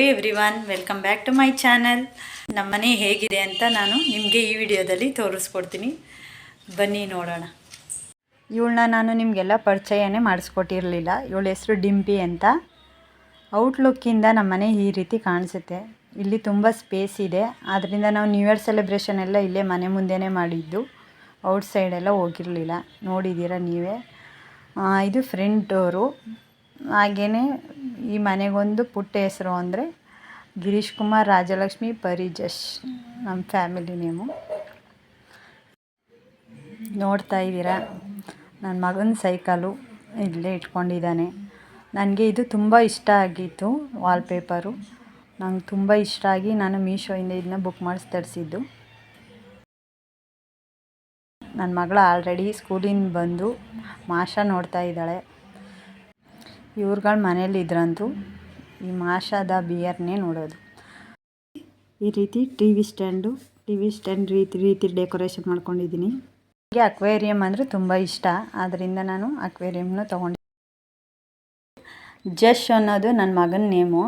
Every one welcome back to my channel ನಮ್ಮ ಮನೆ ಹೇಗಿದೆ ಅಂತ ನಾನು ನಿಮಗೆ ಈ ವಿಡಿಯೋದಲ್ಲಿ ತೋರಿಸ್ಕೊಡ್ತೀನಿ. ಬನ್ನಿ ನೋಡೋಣ. ಇವಳನ್ನ ನಾನು ನಿಮಗೆಲ್ಲ ಪರಿಚಯನೇ ಮಾಡಿಸ್ಕೊಟ್ಟಿರಲಿಲ್ಲ. ಇವಳ ಹೆಸರು ಡಿಂಪಿ ಅಂತ. ಔಟ್ಲುಕ್ಕಿಂದ ನಮ್ಮ ಮನೆ ಈ ರೀತಿ ಕಾಣಿಸುತ್ತೆ. ಇಲ್ಲಿ ತುಂಬ ಸ್ಪೇಸ್ ಇದೆ. ಆದ್ದರಿಂದ ನಾವು ನ್ಯೂ ಇಯರ್ ಸೆಲೆಬ್ರೇಷನ್ ಎಲ್ಲ ಇಲ್ಲೇ ಮನೆ ಮುಂದೆನೇ ಮಾಡಿದ್ದು. ಔಟ್ಸೈಡೆಲ್ಲ ಹೋಗಿರಲಿಲ್ಲ. ನೋಡಿದ್ದೀರಾ ನೀವೇ? ಇದು ಫ್ರಂಟ್ ಡೋರು ಹಾಗೆಯೇ ಈ ಮನೆಗೊಂದು ಪುಟ್ಟ ಹೆಸರು ಅಂದರೆ ಗಿರೀಶ್ ಕುಮಾರ್ ರಾಜಲಕ್ಷ್ಮಿ ಪರಿಜಶ್ ನಮ್ಮ ಫ್ಯಾಮಿಲಿ ನೇಮು. ನೋಡ್ತಾ ಇದ್ದೀರಾ? ನನ್ನ ಮಗನ ಸೈಕಲು ಇಲ್ಲೇ ಇಟ್ಕೊಂಡಿದ್ದಾನೆ. ನನಗೆ ಇದು ತುಂಬ ಇಷ್ಟ ಆಗಿತ್ತು ವಾಲ್ಪೇಪರು. ನಂಗೆ ತುಂಬ ಇಷ್ಟ ಆಗಿ ನಾನು ಮೀಶೋಯಿಂದ ಇದನ್ನ ಬುಕ್ ಮಾಡಿಸಿ ತರಿಸಿದ್ದು. ನನ್ನ ಮಗಳು ಆಲ್ರೆಡಿ ಸ್ಕೂಲಿಂದ ಬಂದು ಮಾಷ ನೋಡ್ತಾ ಇದ್ದಾಳೆ. ಇವ್ರುಗಳ ಮನೇಲಿದ್ರಂತೂ ಈ ಮಾಷಾದ ಬಿಯರ್ನೇ ನೋಡೋದು. ಈ ರೀತಿ T V stand T V stand ರೀತಿ ರೀತಿ ಡೆಕೋರೇಷನ್ ಮಾಡ್ಕೊಂಡಿದ್ದೀನಿ. ನನಗೆ ಅಕ್ವೇರಿಯಂ ಅಂದರೆ ತುಂಬ ಇಷ್ಟ. ಆದ್ದರಿಂದ ನಾನು ಅಕ್ವೇರಿಯಂನ ತೊಗೊಂಡಿ ಜಶ್ ಅನ್ನೋದು ನನ್ನ ಮಗನ ನೇಮು.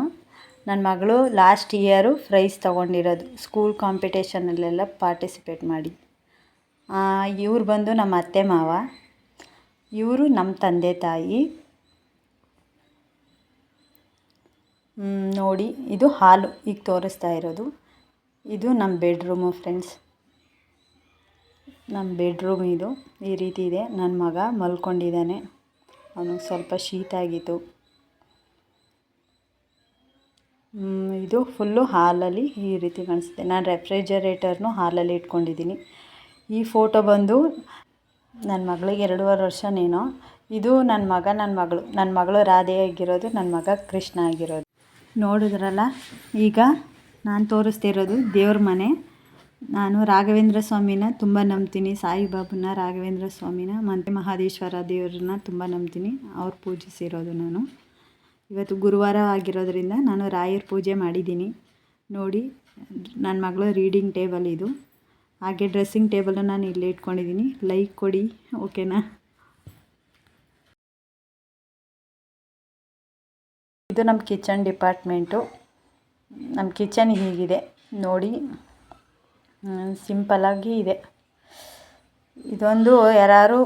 ನನ್ನ ಮಗಳು ಲಾಸ್ಟ್ ಇಯರು ಪ್ರೈಸ್ ತೊಗೊಂಡಿರೋದು. ಸ್ಕೂಲ್ ಕಾಂಪಿಟೇಷನಲ್ಲೆಲ್ಲ ಪಾರ್ಟಿಸಿಪೇಟ್ ಮಾಡಿ. ಇವ್ರು ಬಂದು ನಮ್ಮ ಅತ್ತೆ ಮಾವ. ಇವರು ನಮ್ಮ ತಂದೆ ತಾಯಿ ಮ್, ನೋಡಿ, ಇದು ಹಾಲು ಈಗ ತೋರಿಸ್ತಾ ಇರೋದು. ಇದು ನಮ್ಮ ಬೆಡ್ರೂಮು ಫ್ರೆಂಡ್ಸ್ ನಮ್ಮ ಬೆಡ್ರೂಮ್ ಇದು. ಈ ರೀತಿ ಇದೆ. ನನ್ನ ಮಗ ಮಲ್ಕೊಂಡಿದ್ದಾನೆ. ಅವನಿಗೆ ಸ್ವಲ್ಪ ಶೀತ ಆಗಿತ್ತು. ಇದು ಫುಲ್ಲು ಹಾಲಲ್ಲಿ ಈ ರೀತಿ ಕಾಣಿಸುತ್ತೆ. ನಾನು ರೆಫ್ರಿಜರೇಟರ್ನು ಹಾಲಲ್ಲಿ ಇಟ್ಕೊಂಡಿದ್ದೀನಿ. ಈ ಫೋಟೋ ಬಂದು ನನ್ನ ಮಗಳಿಗೆ ಎರಡೂವರೆ ವರ್ಷನೇನೋ. ಇದು ನನ್ನ ಮಗ ನನ್ನ ಮಗಳು. ನನ್ನ ಮಗಳು ರಾಧೆ ಆಗಿರೋದು ನನ್ನ ಮಗ ಕೃಷ್ಣ ಆಗಿರೋದು. ನೋಡಿದ್ರಲ್ಲ? ಈಗ ನಾನು ತೋರಿಸ್ತಿರೋದು ದೇವ್ರ ಮನೆ. ನಾನು ರಾಘವೇಂದ್ರ ಸ್ವಾಮಿನ ತುಂಬ ನಂಬ್ತೀನಿ. ಸಾಯಿಬಾಬನ ರಾಘವೇಂದ್ರ ಸ್ವಾಮಿನ ಮತ್ತು ಮಹಾದೇಶ್ವರ ದೇವ್ರನ್ನ ತುಂಬ ನಂಬ್ತೀನಿ. ಅವ್ರು ಪೂಜಿಸಿರೋದು ನಾನು. ಇವತ್ತು ಗುರುವಾರ ಆಗಿರೋದ್ರಿಂದ ನಾನು ರಾಯರ ಪೂಜೆ ಮಾಡಿದ್ದೀನಿ. ನೋಡಿ ನನ್ನ ಮಗಳು ರೀಡಿಂಗ್ ಟೇಬಲ್ ಇದು. ಹಾಗೆ ಡ್ರೆಸ್ಸಿಂಗ್ ಟೇಬಲ್ ನಾನು ಇಲ್ಲಿ ಇಟ್ಕೊಂಡಿದ್ದೀನಿ. ಲೈಕ್ ಕೊಡಿ ಓಕೆನಾ ಇದು ನಮ್ಮ ಕಿಚನ್ ಡಿಪಾರ್ಟ್ಮೆಂಟು. ನಮ್ಮ ಕಿಚನ್ ಹೀಗಿದೆ. ನೋಡಿ ಸಿಂಪಲ್ಲಾಗಿ ಇದೆ. ಇದೊಂದು ಯಾರು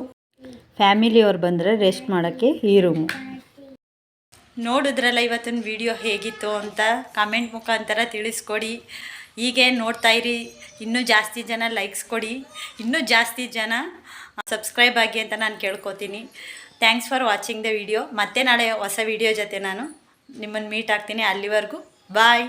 ಫ್ಯಾಮಿಲಿಯವ್ರು ಬಂದರೆ ರೆಸ್ಟ್ ಮಾಡೋಕ್ಕೆ ಈ ರೂಮು. ನೋಡಿದ್ರಲ್ಲ ಇವತ್ತಿನ ವಿಡಿಯೋ ಹೇಗಿತ್ತು ಅಂತ ಕಾಮೆಂಟ್ ಮುಖಾಂತರ ತಿಳಿಸ್ಕೊಡಿ. ಹೀಗೆ ನೋಡ್ತಾ ಇರಿ. ಇನ್ನೂ ಜಾಸ್ತಿ ಜನ ಲೈಕ್ಸ್ ಕೊಡಿ. ಇನ್ನೂ ಜಾಸ್ತಿ ಜನ ಸಬ್ಸ್ಕ್ರೈಬ್ ಆಗಿ ಅಂತ ನಾನು ಕೇಳ್ಕೊತೀನಿ. Thanks for watching the video ಮತ್ತೆ ನಾಳೆ ಹೊಸ ವಿಡಿಯೋ ಜೊತೆ ನಾನು ನಿಮ್ಮನ್ನು ಮೀಟ್ ಆಗ್ತೀನಿ ಅಲ್ಲಿವರೆಗೂ. ಬಾಯ್